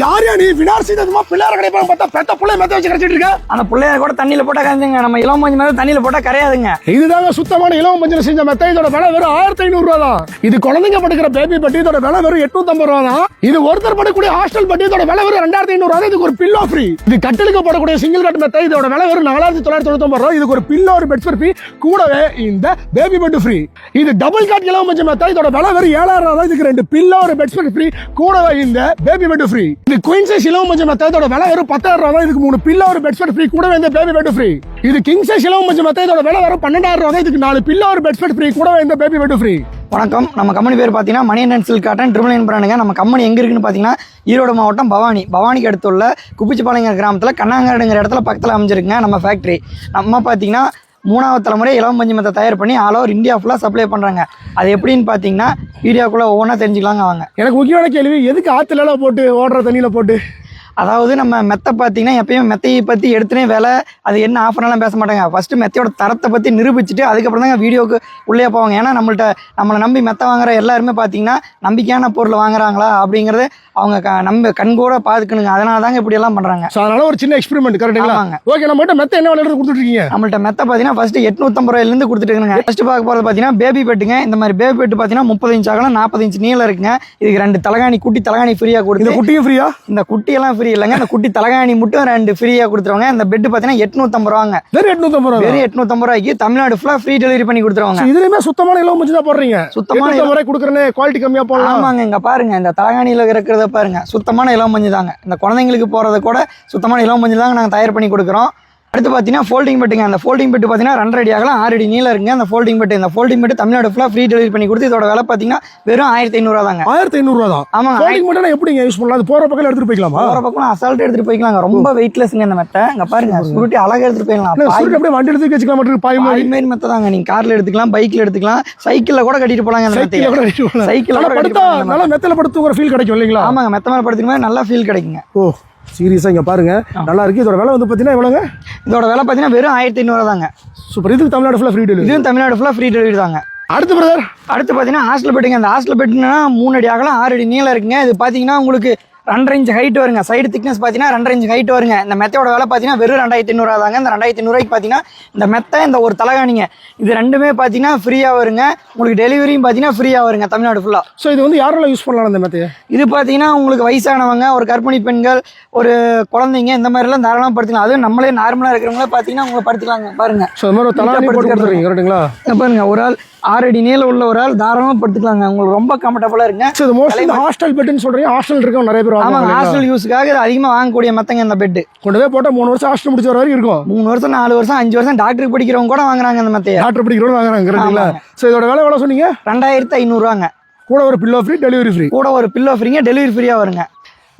யார் நீ? வினார் செய்ததுமா பிள்ளையார கிடைப்பாங்க பார்த்தா பெத்த பிள்ளை மெத்த வச்சு கிடைச்சிட்டு இருக்க? அந்த பிள்ளையார கூட தண்ணியில போட்டா கரைஞ்சுங்க நம்ம இளம் மஞ்சள் மேல தண்ணியில போட்டா கரையாதுங்க. இதுதாங்க சுத்தமான இலவ மஞ்சள் செஞ்ச மெத்த இதோட விலை வெறும் ஆயிரத்தி ஐநூறு ரூபா தான் இது குழந்தைங்க படுக்கிற பேபி பட்டி இதோட விலை வெறும் எட்நூத்தி ஐம்பது ரூபா தான் இது ஒருத்தர் படக்கூடிய ஹாஸ்டல் பட்டி இதோட விலை வெறும் ரெண்டாயிரத்தி ஐநூறு ரூபா. இதுக்கு ஒரு பில்லோ ஃப்ரீ இது கட்டிலுக்கு போடக்கூடிய சிங்கிள் கட் மெத்த இதோட விலை வெறும் நாலாயிரத்தி தொள்ளாயிரத்தி தொண்ணூத்தி ரூபா. இதுக்கு ஒரு பில்லோ ஒரு பெட் ஃப்ரீ கூடவே இந்த பேபி பெட் ஃப்ரீ இது டபுள் காட் இலவ மஞ்சள் மெத்த இதோட விலை வெறும் ஏழாயிரம் ரூபா. இதுக்கு ரெண்டு பில்லோ ஒரு பெட் ஃப்ரீ கூடவே இந்த பேபி பெட் ஃப்ரீ இது குயின் சைஸ் இலவ மஞ்சள் மெத்த விலை வெறும் பத்தாயிரம் ரூபா தான். இதுக்கு மூணு பில்லோ ஒரு பெட் ஃப்ரீ கூட வந்து பேபி பெட் ஃப்ரீ இது கிங் சைஸ் இலவ மஞ்சள் மெத்த விலை வெறும் பன்னெண்டாயிரம் ரூபா தான். இதுக்கு நாலு பில்லோ ஒரு பெட் ஃப்ரீ கூட வந்து பேபி பெட் ஃப்ரீ வணக்கம். நம்ம கம்பெனி பேர் பார்த்தீங்கன்னா Mani and silk cotton triple nine பிராண்டுங்க நம்ம கம்பெனி எங்கே இருக்குன்னு பார்த்தீங்கன்னா ஈரோடு மாவட்டம் பவானி. பவானிக்கு அடுத்துள்ள குப்பிச்சிப்பாளையங்கிற கிராமத்தில் கண்ணாங்காடுங்கிற இடத்துல பக்கத்தில் அமைஞ்சிருக்குங்க நம்ம ஃபேக்ட்ரி நம்ம பார்த்தீங்கன்னா மூணாவது தலைமுறை இளம் பஞ்சு மத்தை தயார் பண்ணி ஆல் ஓவர் இந்தியா ஃபுல்லாக சப்ளை பண்ணுறாங்க அது எப்படின்னு பார்த்தீங்கன்னா வீடியோக்குள்ளே ஒவ்வொன்றா தெரிஞ்சுக்கலாங்க வாங்க எனக்கு முக்கியமான கேள்வி எதுக்கு ஆற்றுலலாம் போட்டு ஓடுற தண்ணியில் போட்டு? அதாவது நம்ம மெத்தை பார்த்தீங்கன்னா எப்பயும் மெத்தையை பற்றி எடுத்துனே வேலை அது என்ன ஆஃபர்லாம் பேச மாட்டாங்க. ஃபஸ்ட்டு மெத்தையோட தரத்தை பற்றி நிரூபிச்சுட்டு அதுக்கப்புறம் தாங்க வீடியோக்கு உள்ளே போவாங்க. ஏன்னா நம்மள்ட்ட நம்மளை நம்பி மெத்தை வாங்குற எல்லாருமே பார்த்தீங்கன்னா நம்பிக்கையான பொருள் வாங்குறாங்களா அப்படிங்கிறது அவங்க க நம்ப கண்கூட பார்த்துக்கணுங்க அதனால தாங்க இப்படி எல்லாம் பண்ணுறாங்க ஸோ அதனால ஒரு சின்ன எக்ஸ்பெரிமெண்ட் கரெக்டுங்களா ஆமாங்க. ஓகே நம்ம கிட்ட மெத்த என்ன விளையாடுறது கொடுத்துட்டு இருக்கீங்க? நம்மள்ட்ட மெத்தை பார்த்தீங்கன்னா ஃபஸ்ட்டு எட்நூத்தம்பது ரூபாயிலேருந்து கொடுத்துட்டு இருக்காங்க. ஃபஸ்ட்டு பார்க்க போகிறது பார்த்தீங்கன்னா பேபி பெட்டுங்க இந்த மாதிரி பேபி பெட்டு பார்த்தீங்கன்னா முப்பது இன்ச் அகலம் நாற்பது இன்ச் நீளம் இருக்குங்க. இதுக்கு ரெண்டு தலகாணி குட்டி தலகாணி ஃப்ரீயாக கொடுத்து குட்டியும் ஃப்ரீயா இந்த குட்டியெல்லாம் ஃப்ரீ இல்லைங்க. இந்த குட்டி தலகாணி மட்டும் ரெண்டு ஃப்ரீயாக கொடுத்துருவாங்க. இந்த பெட்டு பார்த்தீங்கன்னா எட்நூத்தம்பது ரூபாங்க. வெறும் எட்நூத்தம்பது ரூபா வெறும் எட்நூத்தம்பது ரூபாய்க்கு தமிழ்நாடு ஃபுல்லாக ஃப்ரீ டெலிவரி பண்ணி கொடுத்துருவாங்க. இதுலயுமே சுத்தமான இலவ மஞ்சள் தான் போடுறீங்க. சுத்தமான முறை கொடுக்குறேன்னு குவாலிட்டி கம்மியா போடலாம். ஆமாங்க இங்க பாருங்க. இந்த தலகாணியில் இருக்கிறத பாருங்க. சுத்தமான இளம் மஞ்சள் தாங்க. இந்த குழந்தைங்களுக்கு போறத கூட சுத்தமான இளம் மஞ்சள் தாங்க நாங்கள் தயார் பண்ணி கொடுக்குறோம். அடுத்து பார்த்தீங்கன்னா ஃபோல்டிங் பெட்டுங்க. அந்த ஃபோல்டிங் பெட்டு பார்த்தீங்கன்னா ரெண்டரை அடி அகலம் ஆறு அடி நீளம் இருக்குங்க. அந்த ஃபோல்டிங் பெட்டு. இந்த ஃபோல்டிங் பெட்டு தமிழ்நாடு ஃபுல்லாக ஃப்ரீ டெலிவரி பண்ணி கொடுத்து இதோட விலை பார்த்தீங்கன்னா வெறும் ஆயிரத்தி ஐநூறுவா தாங்க. ஆயிரத்தி ஐநூறு ரூபா தான். ஆமாங்க. ஃபோல்டிங் மட்டும் எப்படிங்க யூஸ் பண்ணலாம்? அது போற பக்கம் எடுத்துட்டு போய்க்கலாமா? போகிற பக்கம் அசால்ட் எடுத்துட்டு போய்க்கலாங்க. ரொம்ப வெயிட்லெஸ்ங்க இந்த மெட்டை இங்க பாருங்க சுருட்டி அழகா எடுத்துட்டு போய்க்கலாம் இல்ல, பாய் சுருட்டி அப்படியே வண்டி எடுத்து வச்சுக்கலாம் மட்டும் பாய் மாதிரி. மாதிரி மெத்தை தாங்க. நீங்க கார்ல எடுத்துக்கலாம் பைக்ல எடுத்துக்கலாம். சைக்கிள்ல கூட கட்டிட்டு போலாங்க அந்த கூட மெத்தையை போகலாம். சைக்கிள்ல கூட படுத்தா கட்டிட்டு போலாம் இந்த நல்லா மெத்தல படுத்துங்கிற ஃபீல் கிடைக்கும் இல்லைங்களா? ஆமாங்க. மெத்த மேல படுத்துக்கும் போது நல்லா ஃபீல் கிடைக்குங்க. ஓ. சீரியஸா இங்க பாருங்க. நல்லா இருக்கு. இதோட விலை வந்து பாத்தீங்கன்னா எவ்வளவுங்க இதோட விலை பார்த்தீங்கன்னா வெறும் ஆயிரத்தி ஐநூறு தாங்க. சூப்பர். இதுக்கு தமிழ்நாடு ஃபுல்லா ஃப்ரீ டெலிவரி இதுவும் தமிழ்நாடு ஃபுல்லாக ஃப்ரீ டெலிவரி தாங்க. அடுத்து பிரதர் அடுத்து பார்த்தீங்கன்னா ஹாஸ்டல் பெட்டுங்க அந்த ஹாஸ்டல் பெட்டுனா மூணு அடி அகலம் ஆறு அடி நீளம் இருக்குங்க. இது பார்த்தீங்கன்னா உங்களுக்கு ரெண்டரை இன்ச் ஹைட் வருங்க. சைடு திக்னஸ் பார்த்தீங்கன்னா ரெண்டரை இன்ச் ஹைட் வருங்க. இந்த மெத்தையோட விலை பார்த்தீங்கன்னா வெறும் ரெண்டாயிரத்தி ஐநூறுவா தாங்க. இந்த ரெண்டாயிரத்தி ஐநூறுவாய்க்கு பார்த்தீங்கன்னா இந்த மெத்தை இந்த ஒரு தலகாணிங்க இது ரெண்டுமே பார்த்தீங்கன்னா ஃப்ரீயாக வருங்க. உங்களுக்கு டெலிவரியும் பார்த்தீங்கன்னா ஃப்ரீயாக வருங்க தமிழ்நாடு ஃபுல்லாக சோ இது வந்து யாரெல்லாம் யூஸ் பண்ணலாம் அந்த மெத்தையை? இது பார்த்தீங்கன்னா உங்களுக்கு வயசானவங்க ஒரு கர்ப்பிணி பெண்கள் ஒரு குழந்தைங்க இந்த மாதிரிலாம் தாராளமாக படுத்துக்கலாம். அதுவும் நம்மளே நார்மலாக இருக்கிறவங்கள பார்த்தீங்கன்னா அவங்க படுத்துக்கலாங்க. பாருங்க. சோ இந்த மாதிரி ஒரு தலாணி போட்டு கரெக்ட்டுங்களா இங்க பாருங்க ஒரு ஆள் ஆறு அடி நீளம் உள்ள ஒரு ஆள் தாராளமாக படுத்துக்கலாங்க. உங்களுக்கு ரொம்ப கம்ஃபர்டபுளாக இருக்குங்க சோ இது மோஸ்ட்லி இந்த ஹாஸ்டல் பெட்னு சொல்றீங்க. ஹாஸ்டல் இருக்கவங்க நிறைய பேர் இல்லைங்களா? ஹாஸ்டல் யூஸுக்காக இது அதிகமாக வாங்கக்கூடிய மெத்தங்க இந்த பெட்டு கொண்டு போய் போட்டா மூணு வருஷம் ஹாஸ்டல் முடிச்ச வர வரைக்கும் இருக்கும். மூணு வருஷம் நாலு வருஷம் அஞ்சு வருஷம் டாக்டருக்கு படிக்கிறவங்க கூட வாங்குறாங்க இந்த மெத்தையை. டாக்டர் படிக்கிறோம் வாங்குறாங்க சோ இதோட விலை எவ்வளவு சொன்னீங்க? ரெண்டாயிரத்து ஐநூறுரூவாங்க கூட ஒரு பில்லோ ஃப்ரீ டெலிவரி ஃப்ரீ கூட ஒரு பில்லோ ஃப்ரீங்க டெலிவரி ஃப்ரீயாக வருங்க.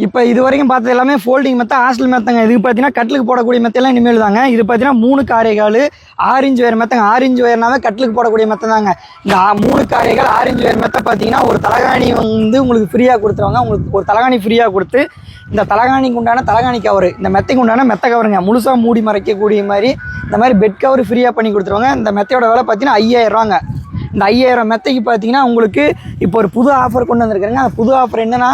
இப்போ இது வரைக்கும் பார்த்தது எல்லாமே ஃபோல்டிங் மெத்த ஹாஸ்டல் மெத்தங்க இது பார்த்தீங்கன்னா கட்டிலுக்கு போடக்கூடிய மெத்தெல்லாம் இனிமேல் தாங்க. இது பார்த்தீங்கன்னா மூணு காரைகால் ஆரஞ்சு இன்ச் மெத்தங்க ஆரஞ்சு வயர்னாவே கட்டிலுக்கு போடக்கூடிய மெத்தம் தாங்க. இந்த மூணு காரைகள் ஆரஞ்சு இன்ச் மெத்த பார்த்தீங்கன்னா ஒரு தலகாணி வந்து உங்களுக்கு ஃப்ரீயாக கொடுத்துருவாங்க. உங்களுக்கு ஒரு தலகாணி ஃப்ரீயாக கொடுத்து இந்த தலகாணிக்கு உண்டான தலகாணி கவர் இந்த மெத்தைக்கு உண்டான மெத்த கவருங்க முழுசாக மூடி மறைக்கக்கூடிய மாதிரி இந்த மாதிரி பெட் கவர் ஃப்ரீயாக பண்ணி கொடுத்துருவாங்க. இந்த மெத்தையோட விலை பார்த்தீங்கன்னா ஐயாயிரம் ரூபாங்க. இந்த ஐயாயிரம் மெத்தைக்கு பார்த்தீங்கன்னா உங்களுக்கு இப்போ ஒரு புது ஆஃபர் கொண்டு வந்திருக்காங்க அந்த புது ஆஃபர் என்னென்னா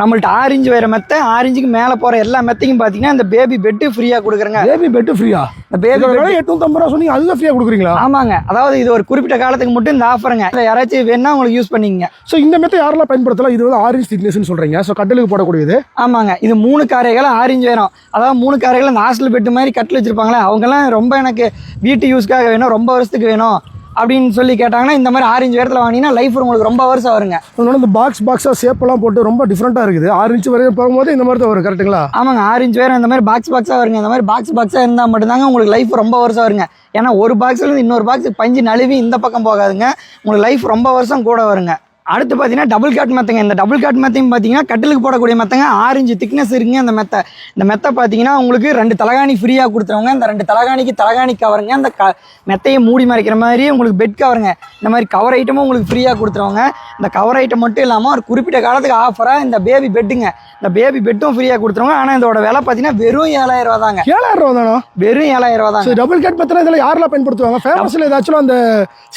நம்மள்ட்ட ஆரஞ்சு வேற மெத்தை ஆரஞ்சுக்கு மேலே போகிற எல்லா மெத்தைக்கும் பார்த்தீங்கன்னா இந்த பேபி பெட்டு ஃப்ரீயாக கொடுக்குறேங்க. பேபி பெட் ஃப்ரீயா இந்த பேபி எட்நூத்தம்பது ரூபா சொன்னீங்க அதுதான் ஃப்ரீயா கொடுக்குறீங்களா? ஆமாங்க. அதாவது இது ஒரு குறிப்பிட்ட காலத்துக்கு மட்டும் இந்த ஆஃபருங்க இல்லை யாராச்சும் வேணா உங்களுக்கு யூஸ் பண்ணிக்கங்க. சோ இந்த மெத்தை யாரெல்லாம் பயன்படுத்தலாம்? இது வந்து ஆரஞ்சு திக்னஸ்னு சொல்றீங்க. சோ கட்டலுக்கு போடக்கூடியது? ஆமாங்க. இது மூணு காரைகள் ஆரஞ்சு வேணும். அதாவது மூணு காரைகள் இந்த ஹாஸ்டல் பெட்டு மாதிரி கட்டில் வச்சிருப்பாங்களே அவங்கெல்லாம் ரொம்ப எனக்கு வீட்டு யூஸ்க்காக வேணும் ரொம்ப வருஷத்துக்கு வேணும். அப்படின்னு சொல்லி கேட்டாங்கன்னா இந்த மாதிரி ஆரஞ்சு வேரத்தில் வாங்கினீங்கன்னா லைஃப் உங்களுக்கு ரொம்ப வருஷம் வருங்க. அதனால இந்த பாக்ஸ் பாக்ஸா ஷேப்பெல்லாம் போட்டு ரொம்ப டிஃப்ரெண்டா இருக்குது. இன்ச் வரையும் போகும்போது இந்த மாதிரி தான் வரும் கரெக்ட்டுங்களா ஆமாங்க ஆரஞ்சு வேறு இந்த மாதிரி பாக்ஸ் பாக்ஸாக வருங்க. இந்த மாதிரி பாக்ஸ் பாக்ஸாக இருந்தால் மட்டும்தாங்க உங்களுக்கு லைஃப் ரொம்ப வருஷம் வருங்க. ஏன்னா ஒரு பாக்ஸ்லேருந்து இன்னொரு பாக்ஸ் பஞ்சு நழுவி இந்த பக்கம் போகாதுங்க. உங்களுக்கு லைஃப் ரொம்ப வருஷம் கூட வருங்க. அடுத்து பார்த்தீங்கன்னா டபுள் காட் மெத்தங்க இந்த டபுள் காட் மெத்தையும் பார்த்தீங்கன்னா கட்டிலுக்கு போடக்கூடிய மெத்தங்க ஆரஞ்சு திக்னஸ் இருக்குங்க. இந்த மெத்தை இந்த மெத்தை பார்த்தீங்கன்னா உங்களுக்கு ரெண்டு தலகாணி ஃப்ரீயாக கொடுத்துருவாங்க. இந்த ரெண்டு தலகாணிக்கு தலகாணி கவருங்க அந்த க மெத்தையை மூடி மறைக்கிற மாதிரி உங்களுக்கு பெட் கவருங்க இந்த மாதிரி கவர் ஐட்டமும் உங்களுக்கு ஃப்ரீயாக கொடுத்துருவாங்க. இந்த கவர் ஐட்டம் மட்டும் இல்லாமல் ஒரு குறிப்பிட்ட காலத்துக்கு ஆஃபராக இந்த பேபி பெட்டுங்க இந்த பேபி பெட்டும் ஃப்ரீயாக கொடுத்துருவாங்க. ஆனால் இதோட விலை பார்த்தீங்கன்னா வெறும் ஏழாயிரம் ரூபா தாங்க. ஏழாயிரம் ரூபா தானோ? வெறும் ஏழாயிரம் ரூபா ஸோ டபுள் கேட் மெத்தனா இதெல்லாம் யாரெல்லாம் பயன்படுத்துவாங்க? ஃபேமஸ்ல ஏதாச்சும் அந்த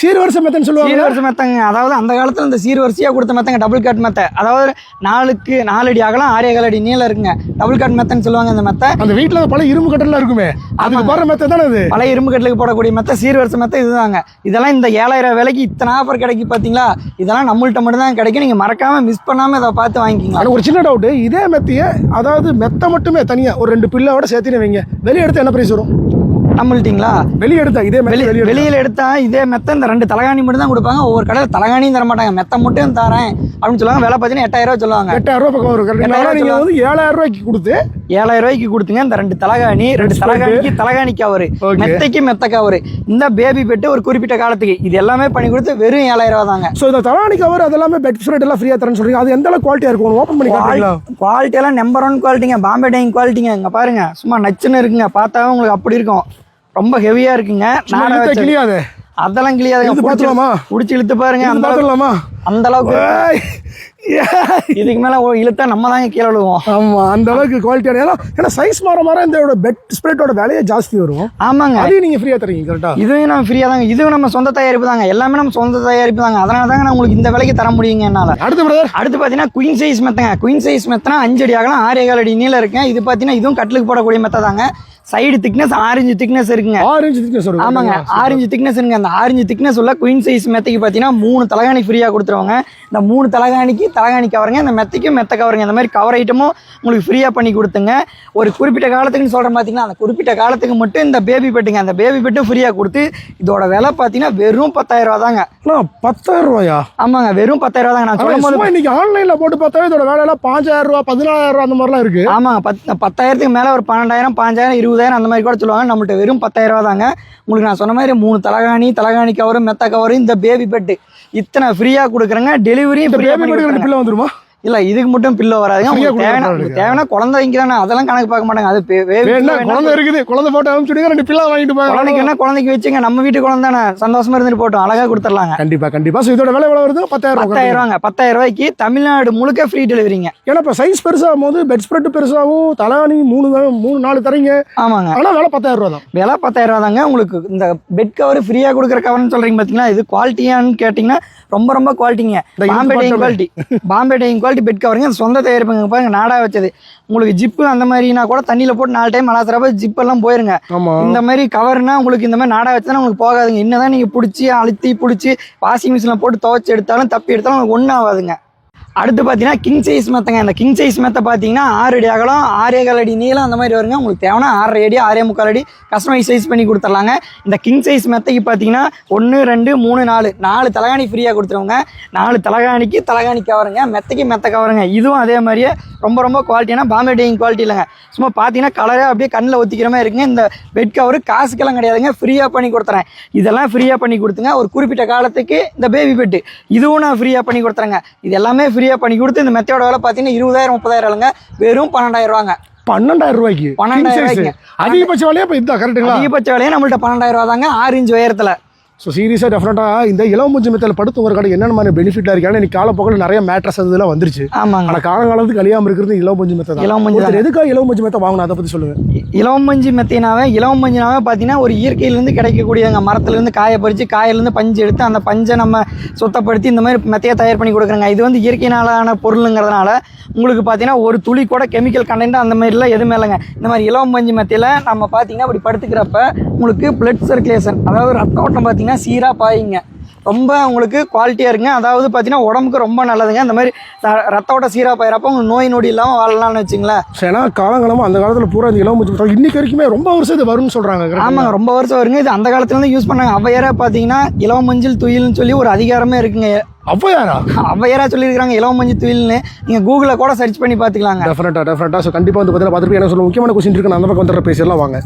சீர்வரிசை மெத்தன்னு சொல்லுவாங்க சீர்வரிசை மெத்தங்க அதாவது அந்த காலத்தில் இந்த சீர் வரிசையாக கொடுத்த மெத்தங்க டபுள் கட் மெத்தை. அதாவது நாலுக்கு நாலு அடி அகலம் ஆறே கால் அடி நீளம் இருக்குங்க. டபுள் கட் மெத்தன்னு சொல்லுவாங்க இந்த மெத்தை. அந்த வீட்டுல பல இரும்பு கட்டலாம் இருக்குமே. அதுக்கு போற மெத்த தானே இது பழைய இரும்பு கட்டிலுக்கு போடக்கூடிய மெத்த சீர்வரிசை மெத்த இதுதாங்க. இதெல்லாம் இந்த ஏழாயிரம் விலைக்கு இத்தனை ஆஃபர் கிடைக்கு பார்த்தீங்களா இதெல்லாம் நம்மள்ட்ட மட்டும் தான் கிடைக்கும். நீங்கள் மறக்காமல் மிஸ் பண்ணாமல் இதை பார்த்து வாங்கிக்கிங்களா ஆனா ஒரு சின்ன டவுட் இதே மெத்தைய அதாவது மெத்த மட்டுமே தனியா ஒரு ரெண்டு பில்லோட சேர்த்துன்னு வைங்க. வெளியே எடுத்து என்ன பிரைஸ் வரும்? நம்மள்ட்டிங்களா? வெளியே எடுத்தா இதே வெளியே. வெளியில் எடுத்தா இதே மெத்த இந்த ரெண்டு தலகாணி மட்டும் தான் கொடுப்பாங்க. ஒவ்வொரு கடையில் தலகாணியும் தர மாட்டாங்க மெத்த மட்டும் தரேன் அப்படின்னு சொல்லுவாங்க. விலை பார்த்தீங்கன்னா எட்டாயிரம் ரூபா சொல்லுவாங்க. எட்டாயிரம் ரூபாய் பக்கம் வரும். ரூபாய் வந்து ஏழாயிரம் ரூபாய்க்கு கொடுத்து ஏழாயிரம் ரூபாய்க்கு கொடுத்துங்க இந்த ரெண்டு தலகாணி ரெண்டு தலகாணிக்கு தலகாணி கவரு. Okay. மெத்தைக்கு மெத்த கவரு. இந்த பேபி பெட்டு ஒரு குறிப்பிட்ட காலத்துக்கு. இது எல்லாமே பண்ணி கொடுத்து வெறும் ஏழாயிரம் ரூபா தாங்க. ஸோ இந்த தலானி கவர் அதெல்லாமே பெட் ஸ்ப்ரெட் எல்லாம் ஃப்ரீயா தரேன்னு சொல்றீங்க. அது எந்த அளவுக்கு குவாலிட்டியா இருக்கும்? ஓப்பன் பண்ணி காட்டுறீங்களா? குவாலிட்டி எல்லாம் நம்பர் ஒன் குவாலிட்டிங்க பாம்பே டைங் குவாலிட்டிங்க இங்க பாருங்க. சும்மா நச்சுன்னு இருக்குங்க. பார்த்தாவே உங்களுக்கு அப்படி இருக்கும். ரொம்ப ஹெவியா இருக்குங்க. வச்சது. கிளியாது அதெல்லாம் கிளியாதுங்க பார்த்துலாமா? பிடிச்சி இழுத்து பாருங்க. அந்த அளவுக்கு பார்த்துடலாமா? அந்த அளவுக்கு. இதுக்கு மேல இழுத்தா நம்ம தாங்க கீழே விழுவோம். ஆமா அந்த அளவுக்கு குவாலிட்டியான ஏன்னா ஏன்னா சைஸ் மாற மாற இந்த பெட் ஸ்ப்ரெட்டோட விலையே ஜாஸ்தி வரும். ஆமாங்க. அதையும் நீங்க ஃப்ரீயா தரீங்க கரெக்டா இதுவும் நம்ம ஃப்ரீயா தாங்க. இதுவும் நம்ம சொந்த தயாரிப்பு தாங்க. எல்லாமே நம்ம சொந்த தயாரிப்பு தாங்க. அதனால தாங்க நான் உங்களுக்கு இந்த விலைக்கு தர முடியுங்க என்னால. அடுத்து பிரதர் அடுத்து பார்த்தீங்கன்னா குயின் சைஸ் மெத்தங்க குயின் சைஸ் மெத்தனா அஞ்சு அடி அகலம் ஆறே கால் அடி நீளம் இருக்குங்க இது பார்த்தீங்கன்னா இதுவும் கட்டிலுக்கு போடக்கூடிய மெத்த தாங்க. சைடு திக்னஸ் ஆரஞ்சு திக்னஸ் இருக்குங்க. ஆரஞ்சு திக்னஸ் ஆமாங்க. ஆரஞ்சு திக்னஸ் இருக்குங்க. அந்த ஆரஞ்சு திக்னஸ் உள்ள குயின் சைஸ் மெத்தைக்கு பார்த்தீங்கன்னா மூணு தலகாணி ஃப்ரீயாக கொடுத்துருவாங்க. இந்த மூணு தலகாணிக்கு தலகாணி கவருங்க இந்த மெத்தைக்கும் மெத்த கவருங்க இந்த மாதிரி கவர் ஐட்டமும் உங்களுக்கு ஃப்ரீயாக பண்ணி கொடுத்துங்க. ஒரு குறிப்பிட்ட காலத்துக்குன்னு சொல்கிறேன் பார்த்தீங்கன்னா அந்த குறிப்பிட்ட காலத்துக்கு மட்டும் இந்த பேபி பெட்டுங்க அந்த பேபி பெட்டும் ஃப்ரீயாக கொடுத்து இதோட விலை பார்த்தீங்கன்னா வெறும் பத்தாயிரம் ரூபா தாங்க. பத்தாயிரம் ரூபாயா? ஆமாங்க வெறும் பத்தாயிரம் ரூபா தாங்க. நான் சொல்லும் போது இன்னைக்கு ஆன்லைன்ல போட்டு பார்த்தா இதோட வேலை எல்லாம் பாஞ்சாயிரம் பதினாயிரம் ரூபாய் அந்த மாதிரிலாம் இருக்கு. ஆமாங்க பத் பத்தாயிரத்துக்கு மேலே ஒரு பன்னெண்டாயிரம் பாஞ்சாயிரம் இருபதாயிரம் அந்த மாதிரி கூட சொல்லுவாங்க. நம்மள்ட்ட வெறும் பத்தாயிரம் ரூபா தாங்க. உங்களுக்கு நான் சொன்ன மாதிரி மூணு தலகாணி தலகாணி கவரு மெத்த கவரு இந்த பேபி பெட்டு இத்தனை ஃப்ரீயாக கொடுக்குறேங்க. டெலிவரியும் ஃப்ரீயாக. பிள்ளை வந்துருமா? இல்ல இதுக்கு மட்டும் பில்லோ வராதுங்க. தேவையான குழந்தைங்க தானே அதெல்லாம் கணக்கு பார்க்க மாட்டாங்க. அது குழந்தை இருக்குது. குழந்தை போட்டு அனுப்பிச்சுடுங்க ரெண்டு பிள்ளை வாங்கிட்டு போங்க. குழந்தைக்கு என்ன குழந்தைக்கு வச்சுங்க. நம்ம வீட்டு குழந்தை தானே. சந்தோஷமா இருந்துட்டு போட்டோம். அழகா கொடுத்துடலாங்க கண்டிப்பா கண்டிப்பா. ஸோ இதோட விலை எவ்வளவு வருது பத்தாயிரம் பத்தாயிரம் ரூபாங்க. பத்தாயிரம் ரூபாய்க்கு தமிழ்நாடு முழுக்க ஃப்ரீ டெலிவரிங்க ஏன்னா இப்போ சைஸ் பெருசாகும் போது பெட் ஸ்ப்ரெட் பெருசாகும் தலானி மூணு மூணு நாலு தரீங்க. ஆமாங்க. ஆனா விலை பத்தாயிரம் ரூபா தான். விலை பத்தாயிரம் ரூபா தாங்க. உங்களுக்கு இந்த பெட் கவர் ஃப்ரீயாக கொடுக்குற கவர்னு சொல்றீங்க பார்த்தீங்களா இது குவாலிட்டியான்னு கேட்டிங்கன்னா ரொம்ப ரொம்ப குவாலிட்டிங்க Bombay dyeing. Quality Bombay dyeing quality bed கவருங்க சொந்த தயாரிப்புங்க பாருங்க நாடா வச்சது. உங்களுக்கு ஜிப்பு அந்த மாதிரினா கூட தண்ணியில் போட்டு நாலு டைம் அலாசுறப்ப ஜிப் எல்லாம் போயிருங்க. இந்த மாதிரி கவர்னா உங்களுக்கு இந்த மாதிரி நாடா வச்சா உங்களுக்கு போகாதுங்க. என்னதான் நீங்க பிடிச்சி அழுத்தி பிடிச்சி வாஷிங் மிஷினில் போட்டு துவைச்சு எடுத்தாலும் தப்பி எடுத்தாலும் உங்களுக்கு ஒன்றும் ஆகாதுங்க. அடுத்து பார்த்தீங்கன்னா கிங் சைஸ் மெத்தங்க இந்த கிங் சைஸ் மெத்த பார்த்தீங்கன்னா ஆறு அடி அகலம் ஆறே கால் அடி நீளம் அந்த மாதிரி வருங்க. உங்களுக்கு தேவைன்னா ஆறரை அடி ஆறே முக்கால் அடி கஸ்டமைஸ் சைஸ் பண்ணி கொடுத்துர்லாங்க இந்த கிங் சைஸ் மெத்தைக்கு பார்த்தீங்கன்னா ஒன்று ரெண்டு மூணு நாலு நாலு தலகாணி ஃப்ரீயாக கொடுத்துருவாங்க. நாலு தலகாணிக்கு தலகாணி கவருங்க மெத்தைக்கு மெத்த கவருங்க இதுவும் அதே மாதிரியே ரொம்ப ரொம்ப குவாலிட்டியான பாம்பே டேயிங் குவாலிட்டி இல்லைங்க. சும்மா பார்த்தீங்கன்னா கலரே அப்படியே கண்ணில் ஒத்திக்கிற மாதிரி இருக்குங்க. இந்த பெட் கவரு காசுக்கெல்லாம் கிடையாதுங்க. ஃப்ரீயாக பண்ணி கொடுத்துறேன். இதெல்லாம் ஃப்ரீயாக பண்ணி கொடுத்துங்க. ஒரு குறிப்பிட்ட காலத்துக்கு இந்த பேபி பெட்டு இதுவும் நான் ஃப்ரீயாக பண்ணி கொடுத்துறேங்க. இது எல்லாமே ஃப்ரீயாக பண்ணி கொடுத்து இந்த மெத்தையோட விலை பார்த்தீங்கன்னா இருபதாயிரம் முப்பதாயிரம் இல்லைங்க வெறும் பன்னெண்டாயிரம் ரூபாங்க பன்னெண்டாயிரம் ரூபாய்க்கு பன்னெண்டாயிரம். ரூபாய்க்கு. அதிகபட்ச விலையா இப்போ இதுதான் கரெக்டுங்களா அதிகபட்ச விலையே நம்மள்ட்ட பன்னெண்டாயிரம் ரூபா தாங்க ஆறு இன்ச் உயரத்தில். ஸோ சீரியஸாக டெஃபினட்டாக இந்த இளவமுஞ்சி மெத்தல் படுத்துங்கிற கடை என்னென்ன மாதிரி பெனிஃபிட்டாக இருக்கு ஏன்னா இன்னைக்கு காலப்போக்கில் நிறைய மேட்ரஸ் இதெல்லாம் வந்துருச்சு. ஆமாங்க. ஆனால் காலங்காலத்துக்கு அழியாமல் இருக்கிறது இளவமுஞ்சி மெத்தை ஒருத்தர் எதுக்காக இளவமுஞ்சி மெத்தை வாங்கணும் அதை பற்றி சொல்லுங்க. இளவம்பஞ்சு மெத்தினாவே இளவம்பஞ்சுனாவே பார்த்தீங்கன்னா ஒரு இயற்கையிலேருந்து கிடைக்கக்கூடியங்க மரத்துலேருந்து காய பறித்து காயிலேருந்து பஞ்சு எடுத்து அந்த பஞ்சை நம்ம சுத்தப்படுத்தி இந்த மாதிரி மெத்தையை தயார் பண்ணி கொடுக்குறோங்க. இது வந்து இயற்கையினாலான பொருளுங்கிறதுனால உங்களுக்கு பார்த்தீங்கன்னா ஒரு துளி கூட கெமிக்கல் கண்டென்ட் அந்த மாதிரிலாம் எதுவுமே இல்லைங்க. இந்த மாதிரி இளவம்பஞ்சு மெத்தையில் நம்ம பார்த்தீங்கன்னா அப்படி படுத்துக்கிறப்ப உங்களுக்கு பிளட் சர்க்குலேஷன் அதாவது ரத்த ஓட்டம் பார்த்தீங்கன்னா சீராக பாயுங்க. ரொம்ப உங்களுக்கு குவாலிட்டியாக இருக்குங்க அதாவது பார்த்தீங்கன்னா உடம்புக்கு ரொம்ப நல்லதுங்க. இந்த மாதிரி ர- ரத்த ஓட்டம் சீராக பாயிறப்ப உங்களுக்கு நோய் நொடி இல்லாமல் வாழலாம்னு வச்சுங்களேன். ஏன்னா காலங்காலமாக அந்த காலத்தில் பூரா இந்த இளவமுஞ்சி மெத்தல் இன்னைக்கு வரைக்குமே ரொம்ப வருஷம் இது வரும்னு சொல்கிறாங்க ஆமாங்க ரொம்ப வருஷம் வருங்க. இது அந்த காலத்துல இருந்து யூஸ் பண்ணாங்க. அவ்வையாரா பாத்தீங்கன்னா இலவ மஞ்சள் துயில்னு சொல்லி ஒரு அதிகாரமே இருக்குங்க. அப்போ யாரா அவ்வையாரா சொல்லியிருக்காங்க இலவ மஞ்சள் துயில்னு. நீங்க கூகுளில் கூட சர்ச் பண்ணி பார்த்துக்கலாங்க டெஃபினட்டாக டெஃபினட்டாக ஸோ கண்டிப்பாக வந்து பார்த்தீங்கன்னா பார்த்துருப்பீங்க. எனக்கு சொல்ல முக்கியமான கொஸ்டின் இருக்கு. நான் அந்த பக்கம் வந்துடுற பேசலாம் வாங்க.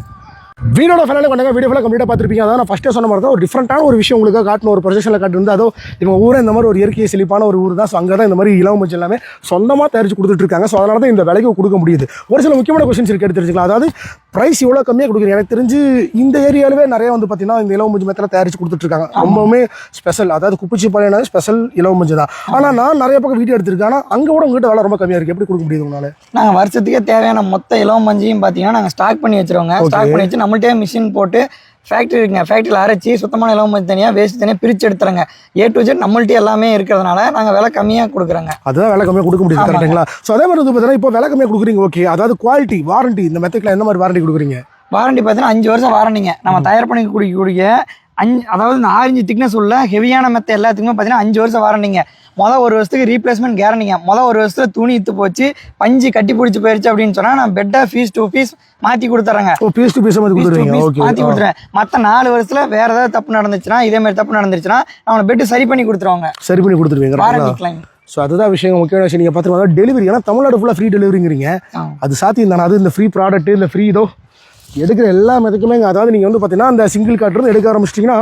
வீடியோட ஃபைனலாக கொண்டாங்க. வீடியோ ஃபுல்லாக கம்ப்ளீட்டாக பார்த்துருப்பீங்க. அதான் நான் ஃபஸ்ட்டே சொன்ன மாதிரி தான் ஒரு டிஃப்ரெண்ட்டான ஒரு விஷயம் உங்களுக்கு காட்டணும் ஒரு ப்ரொஜெக்ஷனில் காட்டிருந்து அதோ இவங்க ஊரே இந்த மாதிரி ஒரு இயற்கை செழிப்பான ஒரு ஊர் தான் ஸோ அங்கே தான் இந்த மாதிரி இலவ மஞ்சள் எல்லாமே சொந்தமாக தயாரிச்சு கொடுத்துட்டு இருக்காங்க. ஸோ அதனால தான் இந்த விலைக்கு கொடுக்க முடியுது. ஒரு சில முக்கியமான கொஸ்டின்ஸ் இருக்கு. எடுத்து அதாவது ப்ரைஸ் இவ்வளோ கம்மியாக கொடுக்குறீங்க. எனக்கு தெரிஞ்சு இந்த ஏரியாலவே நிறைய வந்து பார்த்தீங்கன்னா இந்த இலவ மஞ்சள் மெத்தல தயாரிச்சு கொடுத்துட்டு இருக்காங்க ரொம்பவுமே ஸ்பெஷல் அதாவது குப்பிச்சி பாளையம் ஸ்பெஷல் இலவ மஞ்சள் தான். ஆனால் நான் நிறைய பக்கம் வீடியோ எடுத்திருக்கேன். ஆனால் அங்கே கூட உங்ககிட்ட விலை ரொம்ப கம்மியாக இருக்குது எப்படி கொடுக்க முடியுது உங்களால்? நாங்க வருஷத்துக்கே தேவையான மொத்த இலவ மஞ்சையும் பாத்தீங்கன்னா நாங்க ஸ்டாக் பண்ணி வச்சிருவோங்க. ஸ்டாக் பண்ணி வச்சு நம்மள்ட்டே மிஷின் போட்டு ஃபேக்ட்ரி இருக்குங்க. ஃபேக்ட்ரியில் அரைச்சி சுத்தமான இலவம் மஞ்சள் தனியாக வேஸ்ட் தனியாக பிரித்து எடுத்துறங்க. ஏ டு ஜெட் நம்மள்ட்ட எல்லாமே இருக்கிறதுனால நாங்கள் விலை கம்மியாக கொடுக்குறோங்க. அதுதான் விலை கம்மியாக கொடுக்க முடியுது ஆமாங்க. கரெக்டுங்களா ஸோ அதே மாதிரி வந்து பார்த்தீங்கன்னா இப்போ விலை கம்மியாக கொடுக்குறீங்க ஓகே அதாவது குவாலிட்டி வாரண்டி இந்த மெத்தக்கில் எந்த மாதிரி வாரண்டி கொடுக்குறீங்க? வாரண்டி பார்த்தீங்கன்னா அஞ்சு வருஷம் வாரண்டிங்க நம்ம தயார் பண்ணி குடிக்கக்கூடிய அஞ்சு அதாவது இந்த ஆரஞ்சு திக்னஸ் உள்ள ஹெவியான மெத்த எல்லாத்துக்குமே பார்த்தீங்கன்னா அஞ்சு வருஷம் வாரண்டிங்க மொதல் ஒரு வருஷத்துக்கு ரீப்ளேஸ்மெண்ட் கேரண்டிங்க மொதல் ஒரு வருஷத்துல துணி இத்து போச்சு பஞ்சு கட்டி பிடிச்சி போயிருச்சு அப்படின்னு சொன்னால் நான் பெட்டை ஃபீஸ் டூ ஃபீஸ் மாற்றி கொடுத்துட்றேங்க ஓ பீஸ் டு பீஸ் மாதிரி பீஸ் டூ கொடுத்துருவீங்க பீஸ் ஓகே மாற்றி கொடுத்துருவேன் மற்ற நாலு வருஷத்துல வேற ஏதாவது தப்பு நடந்துச்சுன்னா இதே மாதிரி தப்பு நடந்துச்சுன்னா நம்ம பெட்டு சரி பண்ணி கொடுத்துருவாங்க. சரி பண்ணி கொடுத்துருவீங்க ஸோ அதுதான் விஷயம் முக்கியமான விஷயம். நீங்கள் பார்த்துருவாங்க டெலிவரி ஏன்னா தமிழ்நாடு ஃபுல்லாக ஃப்ரீ டெலிவரிங்கிறீங்க அது சாத்தியம் தானே? அது இந்த ஃப்ரீ ப்ராடக்ட் இந்த ஃப்ரீ இதோ எடுக்கிற எல்லா மெதுக்குமே அதாவது நீங்கள் வந்து பார்த்தீங்கன்னா அந்த சிங்கிள் கார்ட்லேருந்து எடுக்க ஆரம்பிச்சிட்டிங்கன்னா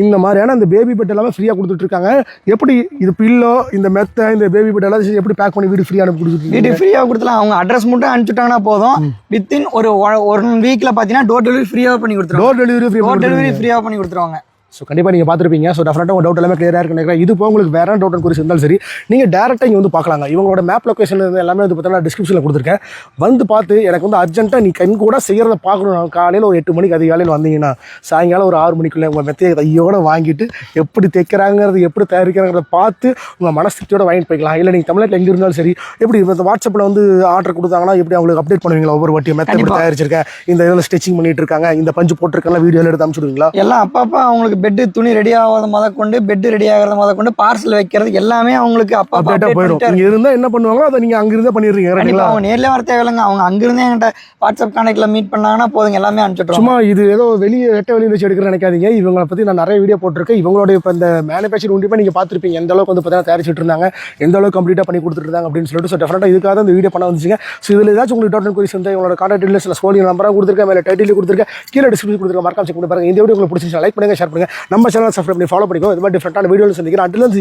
இந்த மாதிரியான இந்த பேபி பெட் எல்லாமே ஃப்ரீயாக கொடுத்துட்ருக்காங்க எப்படி இது பில்லோ இந்த மெத்தை இந்த பேபி பெட் எல்லாம் எப்படி பேக் பண்ணி வீடு ஃப்ரீயாக அனுப்பி கொடுத்துருக்கீங்க வீட்டுக்கு ஃப்ரீயாக கொடுத்துலாம் அவங்க அட்ரஸ் மட்டும் அனுப்பிச்சுட்டாங்கன்னா போதும். வித்தின் ஒரு ஒன் வீக்ல பார்த்தீங்கன்னா டோர் டெலிவரி ஃப்ரீயாக பண்ணி கொடுத்துருவாங்க. Door delivery free door delivery ஃப்ரீயாக பண்ணி கொடுத்துருவாங்க. ஸோ கண்டிப்பாக நீங்கள் பார்த்துருப்பீங்க. ஸோ டெஃபினட்டாக உங்கள் டவுட் எல்லாமே கிளியராக இருக்கு நினைக்கிறேன். இது போக உங்களுக்கு வேற டவுட் குறிச்சு இருந்தாலும் சரி நீங்கள் டேரெக்டாக இங்கே வந்து பார்க்கலாங்க. இவங்களோட மேப் லொக்கேஷன் எல்லாமே வந்து பார்த்தீங்கன்னா டிஸ்கிரிப்ஷனில் கொடுத்துருக்கேன். வந்து பார்த்து எனக்கு வந்து அர்ஜென்ட்டாக நீ கண் கூட செய்கிறத பார்க்கணும். காலையில் ஒரு எட்டு மணிக்கு அதிகாலையில் வந்தீங்கன்னா சாயங்காலம் ஒரு ஆறு மணிக்குள்ளே உங்கள் மெத்தையை கையோட வாங்கிட்டு எப்படி தைக்கிறாங்கிறது எப்படி தயாரிக்கிறாங்கிறத பார்த்து உங்கள் மனசுத்தியோட வாங்கிட்டு போய்க்கலாம். இல்லை நீங்கள் தமிழ்நாட்டில் எங்கே இருந்தாலும் சரி எப்படி இந்த வாட்ஸ்அப்பில் வந்து ஆர்டர் கொடுத்தாங்கன்னா எப்படி அவங்களுக்கு அப்டேட் பண்ணுவீங்களா? ஒவ்வொரு வாட்டியும் மெத்தை எப்படி. தயாரிச்சிருக்கேன் இந்த இதில் ஸ்டிச்சிங் பண்ணிட்டு இருக்காங்க இந்த பஞ்சு போட்டிருக்காங்க வீடியோவில் எடுத்து அனுப்பிச்சுடுவீங்களா எல்லாம் அப்பப்போ அவங்களுக்கு பெட்டு துணி ரெடி ஆகாத முத கொண்டு பெட்டு ரெடி ஆகிறத முத கொண்டு பார்சல் வைக்கிறது எல்லாமே அவங்களுக்கு அப்பப்போ அப்டேட்டாக போயிடும். இங்கே இருந்தால் என்ன பண்ணுவாங்களோ அதை நீங்கள் அங்கிருந்தே பண்ணிடுறீங்க அவங்க நேர்ல வர தேவையில்லைங்க. அவங்க அங்கிருந்தே என்கிட்ட வாட்ஸ்அப் கான்டாக்ட்ல மீட் பண்ணாங்கன்னா போதுங்க எல்லாமே அனுப்பிச்சுட்ருவோம் சும்மா இது ஏதோ வெளியே வெட்ட வெளியே வச்சு எடுக்கிற நினைக்காதீங்க. இவங்களை பற்றி நான் நிறைய வீடியோ போட்டிருக்கேன். இவங்களோட இப்போ இந்த மேனுஃபேக்சர் உண்டிப்பாக நீங்கள் பார்த்துருப்பீங்க. எந்த அளவுக்கு வந்து பார்த்தீங்கன்னா தயாரிச்சுட்டு இருந்தாங்க எந்த அளவுக்கு கம்ப்ளீட்டாக பண்ணி கொடுத்துட்டு இருந்தாங்க அப்படின்னு சொல்லிட்டு. ஸோ இதுக்காக தான் இந்த வீடியோ பண்ண வந்துச்சுங்க. ஸோ இதில் ஏதாச்சும் உங்களுக்கு டவுட் குறிச்சு இருந்தால் இவங்களோட கான்டாக்ட் டீல்ஸ் ஸ்கோலி நம்பராக கொடுத்துருக்கேன் மேலே டைட்டில் கொடுத்துருக்கேன் கீழே டிஸ்கிரிப்ஷன் கொடுத்துருக்கேன் மறக்காம செக் பண்ணி பாருங்க. இந்த வீடியோ உங்களுக்கு பிடிச்சிருந்தா லைக் பண்ணுங்க ஷேர் பண்ணுங்க. நம்ம சேனல் சப்ஸ்கிரைப் பண்ணி ஃபாலோ பண்ணிக்கோ. இது மாதிரி டிஃப்ரெண்டான வீடியோஸ் சந்திக்கிறேன். அட்லன்ஸ்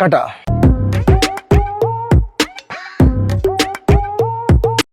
டாட்டா